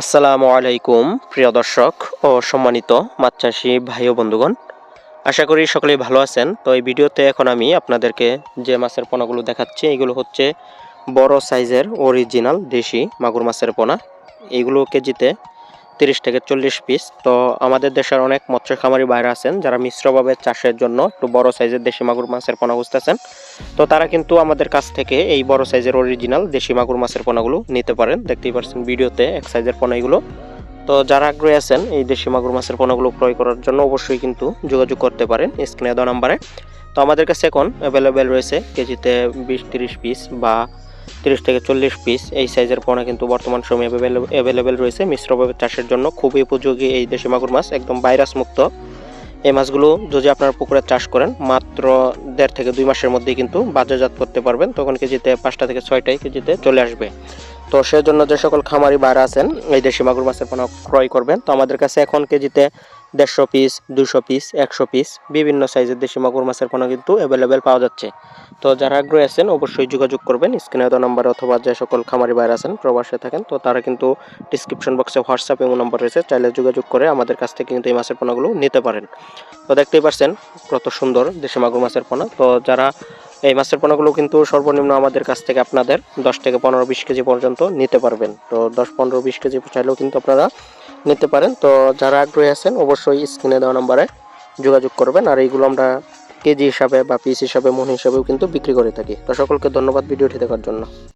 আসসালামু আলাইকুম, প্রিয় দর্শক ও সম্মানিত মাছ চাষি ভাই ও বন্ধুগণ। আশা করি সকলেই ভালো আছেন। তো এই ভিডিওতে এখন আমি আপনাদেরকে যে মাছের পোনাগুলো দেখাচ্ছি, এগুলো হচ্ছে বড় সাইজের অরিজিনাল দেশি মাগুর মাছের পোনা। এইগুলো কেজিতে তিরিশ থেকে চল্লিশ পিস তো আমাদের দেশের অনেক মৎস্য খামারি বাইরে আছেন যারা মিশ্রভাবে চাষের জন্য একটু বড় সাইজের দেশি মাগুর মাছের পোনা খুঁজতেছেন। তো তারা কিন্তু আমাদের কাছ থেকে এই বড় সাইজের অরিজিনাল দেশি মাগুর মাছের পোনাগুলো নিতে পারেন। দেখতেই পাচ্ছেন ভিডিওতে এক সাইজের পোনা এগুলো। তো যারা আগ্রহী আছেন এই দেশি মাগুর মাছের পোনাগুলো ক্রয় করার জন্য অবশ্যই কিন্তু যোগাযোগ করতে পারেন স্ক্রিনে দেওয়া নাম্বারে। তো আমাদের কাছে এখন অ্যাভেলেবেল রয়েছে কেজিতে বিশ, তিরিশ পিস বা তিরিশ থেকে চল্লিশ পিস এই সাইজের পোনা কিন্তু বর্তমান সময়ে অ্যাভেলেবেল রয়েছে। মিশ্রভাবে চাষের জন্য খুবই উপযোগী এই দেশি মাগুর মাছ, একদম ভাইরাস মুক্ত। এই মাছগুলো যদি আপনার পুকুরে চাষ করেন, মাত্র দেড় থেকে দুই মাসের মধ্যেই কিন্তু বাজারজাত করতে পারবেন। তখন কেজিতে পাঁচটা থেকে ছয়টাই কেজিতে চলে আসবে। তো সেজন্য যে সকল খামারি বাইরে আছেন, এই দেশি মাগুর মাছের পোনা ক্রয় করবেন। তো আমাদের কাছে এখন কেজিতে দেড়শো পিস দুশো পিস, একশো পিস বিভিন্ন সাইজের দেশি মাগুর মাছের পোনা কিন্তু অ্যাভেলেবেল পাওয়া যাচ্ছে। তো যারা আগ্রহী আছেন, অবশ্যই যোগাযোগ করবেন, স্ক্রিনে দেওয়া নাম্বার অথবা যে সকল খামারি বাইরে আছেন, প্রবাসে থাকেন, তো তারা কিন্তু ডিসক্রিপশন বক্সে হোয়াটসঅ্যাপ এবং নম্বর রয়েছে, চাইলে যোগাযোগ করে আমাদের কাছ থেকে কিন্তু এই মাছের পোনাগুলো নিতে পারেন। তো দেখতেই পাচ্ছেন কত সুন্দর দেশি মাগুর মাছের পোনা। তো যারা এই মাছের পোনাগুলো কিন্তু সর্বনিম্ন আমাদের কাছ থেকে আপনাদের দশ থেকে পনেরো, বিশ কেজি পর্যন্ত নিতে পারবেন। তো দশ, পনেরো, বিশ কেজি চাইলেও কিন্তু আপনারা নিতে পারেন। তো যারা আগ্রহী আছেন, অবশ্যই স্ক্রিনে দেওয়া নম্বরে যোগাযোগ করবেন। আর এইগুলো আমরা কেজি হিসাবে বা পিস হিসাবে, মন হিসাবেও কিন্তু বিক্রি করে থাকি। তো সকলকে ধন্যবাদ ভিডিওটি দেখার জন্য।